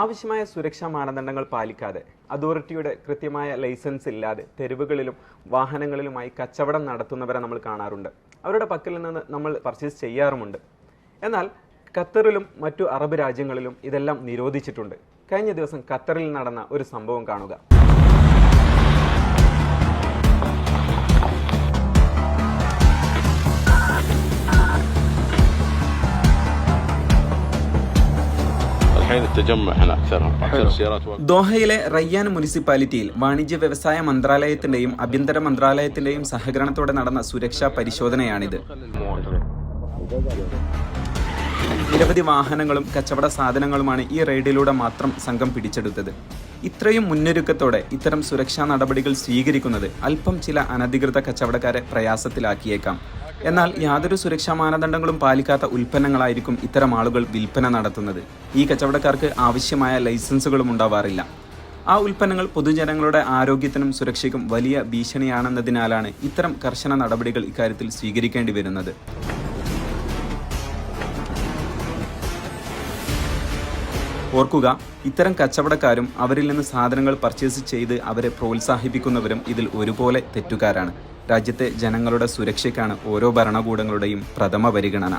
ആവശ്യമായ സുരക്ഷാ മാനദണ്ഡങ്ങൾ പാലിക്കാതെ അതോറിറ്റിയുടെ കൃത്യമായ ലൈസൻസ് ഇല്ലാതെ തെരുവുകളിലും വാഹനങ്ങളിലുമായി കച്ചവടം നടത്തുന്നവരെ നമ്മൾ കാണാറുണ്ട്. അവരുടെ പക്കൽ നിന്ന് നമ്മൾ പർച്ചേസ് ചെയ്യാറുമുണ്ട്. എന്നാൽ ഖത്തറിലും മറ്റു അറബ് രാജ്യങ്ങളിലും ഇതെല്ലാം നിരോധിച്ചിട്ടുണ്ട്. കഴിഞ്ഞ ദിവസം ഖത്തറിൽ നടന്ന ഒരു സംഭവം കാണുക. ദോഹയിലെ റയ്യാൻ മുനിസിപ്പാലിറ്റിയിൽ വാണിജ്യ വ്യവസായ മന്ത്രാലയത്തിന്റെയും ആഭ്യന്തര മന്ത്രാലയത്തിന്റെയും സഹകരണത്തോടെ നടന്ന സുരക്ഷാ പരിശോധനയാണിത്. നിരവധി വാഹനങ്ങളും കച്ചവട സാധനങ്ങളുമാണ് ഈ റെയ്ഡിലൂടെ മാത്രം സംഘം പിടിച്ചെടുത്തത്. ഇത്രയും മുന്നൊരുക്കത്തോടെ ഇത്തരം സുരക്ഷാ നടപടികൾ സ്വീകരിക്കുന്നത് അല്പം ചില അനധികൃത കച്ചവടക്കാരെ പ്രയാസത്തിലാക്കിയേക്കാം. എന്നാൽ യാതൊരു സുരക്ഷാ മാനദണ്ഡങ്ങളും പാലിക്കാത്ത ഉൽപ്പന്നങ്ങളായിരിക്കും ഇത്തരം ആളുകൾ വിൽപ്പന നടത്തുന്നത്. ഈ കച്ചവടക്കാർക്ക് ആവശ്യമായ ലൈസൻസുകളും ഉണ്ടാവാറില്ല. ആ ഉൽപ്പന്നങ്ങൾ പൊതുജനങ്ങളുടെ ആരോഗ്യത്തിനും സുരക്ഷയ്ക്കും വലിയ ഭീഷണിയാണെന്നതിനാലാണ് ഇത്തരം കർശന നടപടികൾ ഇക്കാര്യത്തിൽ സ്വീകരിക്കേണ്ടി വരുന്നത്. ഓർക്കുക ഇത്തരം കച്ചവടക്കാരും അവരിൽ നിന്ന് സാധനങ്ങൾ പർച്ചേസ് ചെയ്ത് അവരെ പ്രോത്സാഹിപ്പിക്കുന്നവരും ഇതിൽ ഒരുപോലെ തെറ്റുകാരാണ്. രാജ്യത്തെ ജനങ്ങളുടെ സുരക്ഷയ്ക്കാണ് ഓരോ ഭരണകൂടങ്ങളുടെയും പ്രഥമ പരിഗണന.